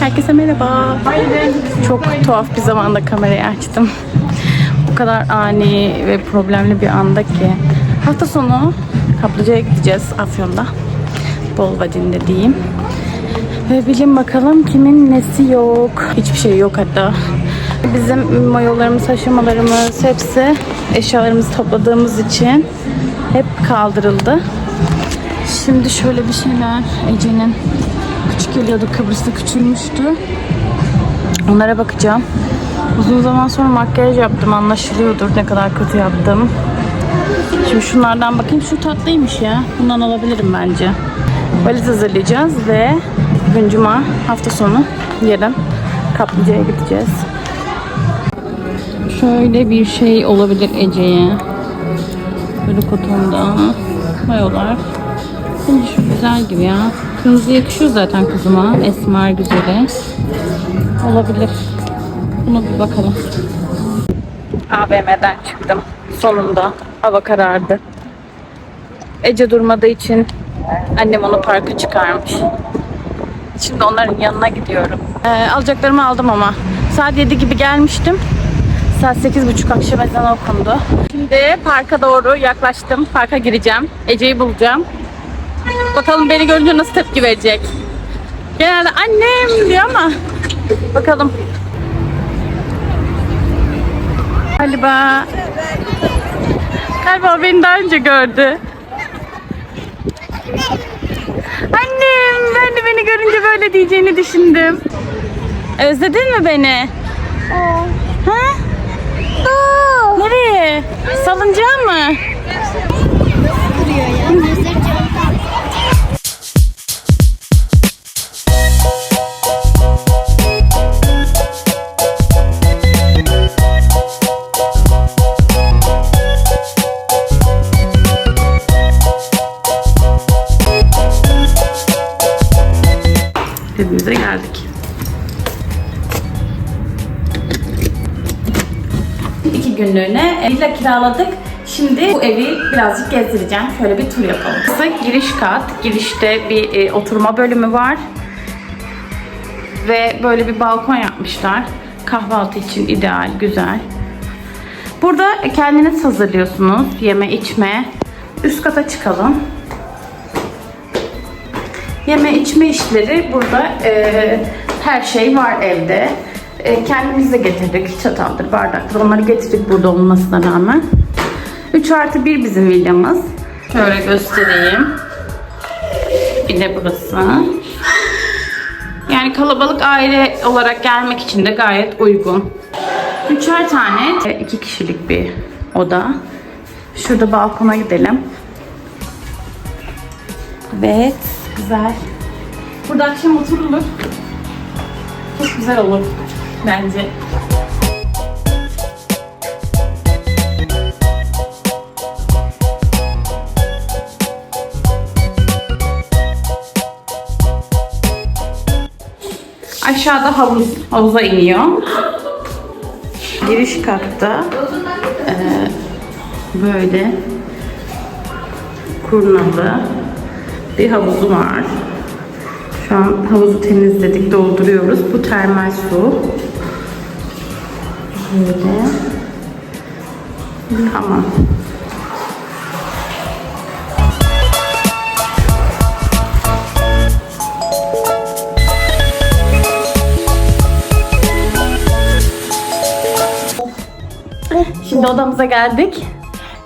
Herkese merhaba. Çok tuhaf bir zamanda kamerayı açtım. O kadar ani ve problemli bir anda ki. Hafta sonu Kaplıca'ya gideceğiz Afyon'da. Bolvadin'de diyeyim. Ve bilin bakalım kimin nesi yok. Hiçbir şey yok hatta. Bizim mayolarımız, aşamalarımız hepsi eşyalarımızı topladığımız için hep kaldırıldı. Şimdi şöyle bir şeyler Ece'nin küçük geliyordu Kıbrıs'ta küçülmüştü. Onlara bakacağım. Uzun zaman sonra makyaj yaptım anlaşılıyordur ne kadar kötü yaptım. Şimdi şunlardan bakayım şu tatlıymış ya. Bundan alabilirim bence. Valiz hazırlayacağız ve bugün cuma hafta sonu yarın Kaplıca'ya gideceğiz. Şöyle bir şey olabilir Ece'ye. Böyle kotonda mayolar. Bence şu güzel gibi ya. Kırmızı yakışıyor zaten kızıma. Esmer güzeli. Olabilir. Buna bir bakalım. AVM'den çıktım. Sonunda. Hava karardı. Ece durmadığı için annem onu parka çıkarmış. Şimdi onların yanına gidiyorum. Ee, alacaklarımı aldım ama. Saat 7 gibi gelmiştim. Saat 8.30 akşam ezanı okundu. Şimdi parka doğru yaklaştım. Parka gireceğim. Ece'yi bulacağım. Bakalım beni görünce nasıl tepki verecek. Genelde annem diyor ama bakalım. Galiba Galiba beni daha önce gördü. Annem ben de beni görünce böyle diyeceğini düşündüm. Özledin mi beni? Ha? Nereye? Salıncağa mı? İki günlüğüne villa kiraladık. Şimdi bu evi birazcık gezdireceğim. Şöyle bir tur yapalım. Burası giriş kat. Girişte bir e, oturma bölümü var. Ve böyle bir balkon yapmışlar. Kahvaltı için ideal, güzel. Burada kendiniz hazırlıyorsunuz. Yeme, içme. Üst kata çıkalım. Yeme içme işleri burada e, her şey var evde. E, kendimiz de getirdik. Çataldır, bardaktır. Onları getirdik burada olmasına rağmen. 3 artı 1 bizim villamız. Şöyle göstereyim. Bir de burası. Yani kalabalık aile olarak gelmek için de gayet uygun. Üçer tane, e, iki kişilik bir oda. Şurada balkona gidelim. Evet, güzel. Burada akşam oturulur. Çok güzel olur bence. Aşağıda havuz, havuza iniyor. Giriş katta e, böyle kurnalı bir havuzu var. Şu an havuzu temizledik, dolduruyoruz. Bu termal su. Böyle. Tamam. Şimdi odamıza geldik.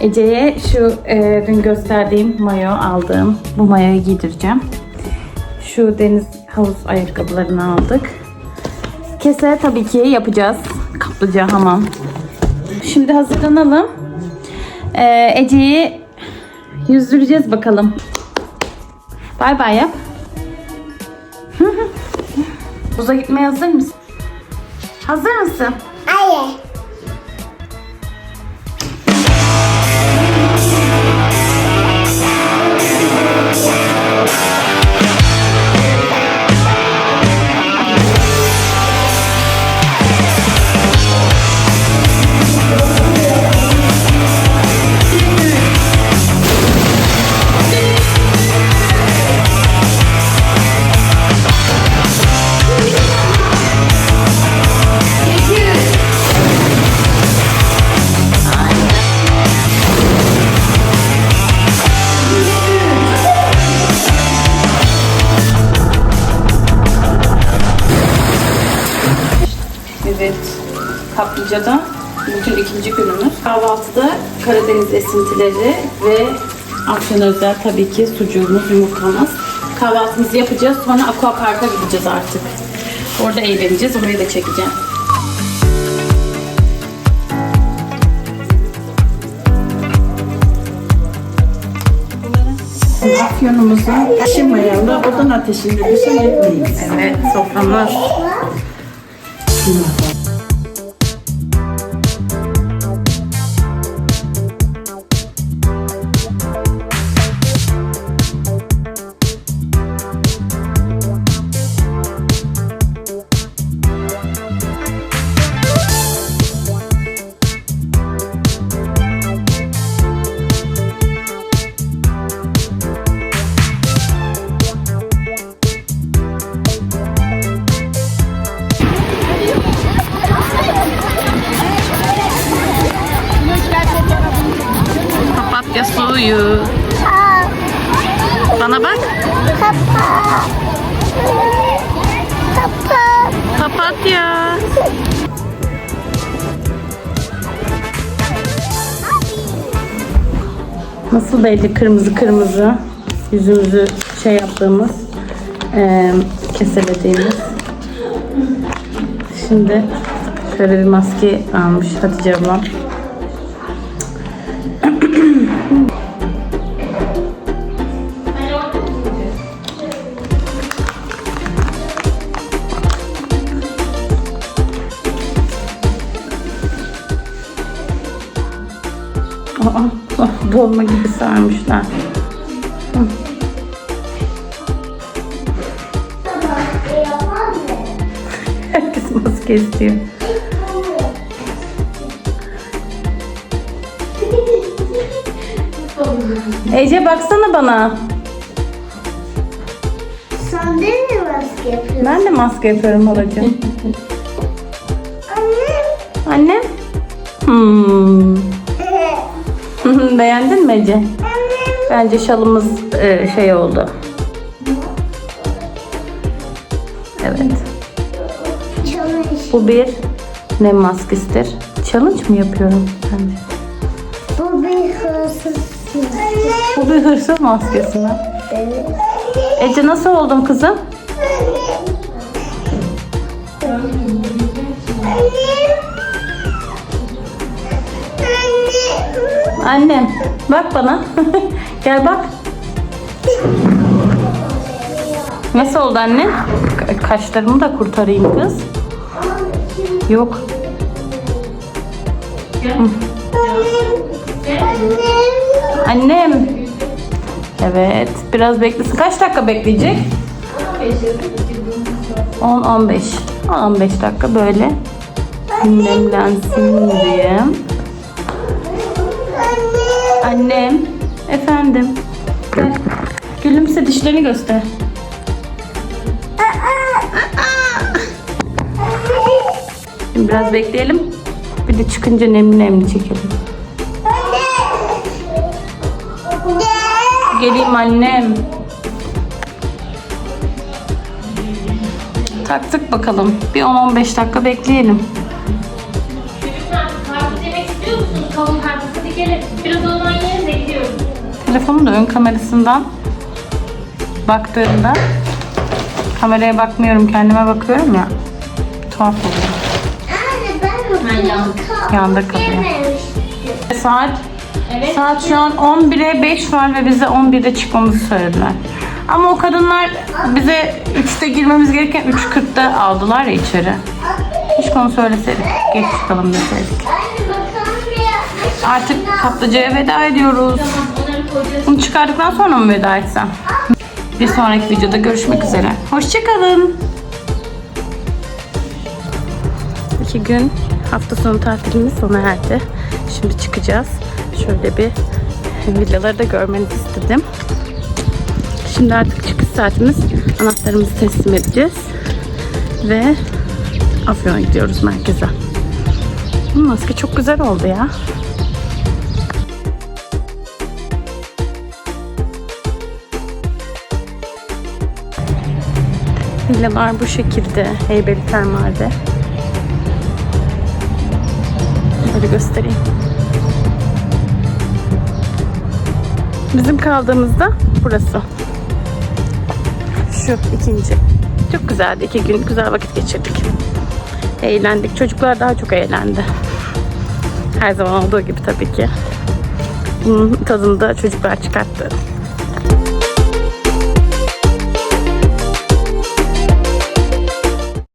Ece'ye şu e, dün gösterdiğim mayo aldığım bu mayoyu giydireceğim. Şu deniz havuz ayakkabılarını aldık. Kese tabii ki yapacağız. Kaplıca hamam. Şimdi hazırlanalım. E, Ece'yi yüzdüreceğiz bakalım. Bay bay yap. Havuza gitmeye hazır mısın? Hazır mısın? Hayır. Kaplıca'da bugün ikinci günümüz. Kahvaltıda Karadeniz esintileri ve akşam özel tabii ki sucuğumuz, yumurtamız. Kahvaltımızı yapacağız. Sonra aqua parka gideceğiz artık. Orada eğleneceğiz. Orayı da çekeceğim. Afyonumuzu aşınmayalı odun ateşinde bir şey etmeyiz. Evet, soframız. Suyu. Bana bak. Papatya. Nasıl belli kırmızı kırmızı yüzümüzü şey yaptığımız eee keselediğimiz. Şimdi şöyle bir maske almış Hatice ablam. Aa, dolma gibi sarmışlar. Herkes maske istiyor. Ece baksana bana. Sen de mi maske yapıyorsun? Ben de maske yapıyorum halacığım. Anne. Anne? Hmm. Beğendin mi Ece? Bence şalımız e, şey oldu. Evet. Bu bir nem maskesidir. Challenge mı yapıyorum bence? Bu bir hırsız. Bu bir hırsız maskesi mi? Evet. Ece nasıl oldun kızım? Annem bak bana. Gel bak. Nasıl oldu anne? Ka- Kaşlarımı da kurtarayım kız. Yok. Annem. Evet. Biraz beklesin. Kaç dakika bekleyecek? 10-15. 15 dakika böyle nemlensin diye. Annem. Efendim. Gülümse dişlerini göster. Şimdi biraz bekleyelim. Bir de çıkınca nemli nemli çekelim. Geleyim annem. Taktık bakalım. Bir 10-15 dakika bekleyelim. Karpuz yemek istiyor musunuz? Kavun karpuz hadi gelin. Biraz o zaman yeriz de gidiyoruz. Telefonun da ön kamerasından baktığımda kameraya bakmıyorum kendime bakıyorum ya tuhaf oluyor. Anne ben yandım. Yanda kalıyor. Saat Evet. saat şu an 11'e 5 var ve bize 11'de çıkmamızı söylediler. Ama o kadınlar bize 3'te girmemiz gereken 3.40'da aldılar ya içeri. Hiç konu söyleseydik. Geç çıkalım deseydik. Artık kaplıcaya veda ediyoruz. Bunu çıkardıktan sonra mı veda etsem? Bir sonraki videoda görüşmek üzere. Hoşçakalın. İki gün hafta sonu tatilimiz sona erdi. Şimdi çıkacağız. Şöyle bir villaları da görmenizi istedim. Şimdi artık çıkış saatimiz. Anahtarımızı teslim edeceğiz. Ve Afyon'a gidiyoruz merkeze. Bu maske çok güzel oldu ya. Villalar bu şekilde Heybeli Termal'de. Şöyle göstereyim. Bizim kaldığımızda burası. Şu ikinci. Çok güzeldi. iki gün güzel vakit geçirdik. Eğlendik. Çocuklar daha çok eğlendi. Her zaman olduğu gibi tabii ki. Bunun tadını da çocuklar çıkarttı.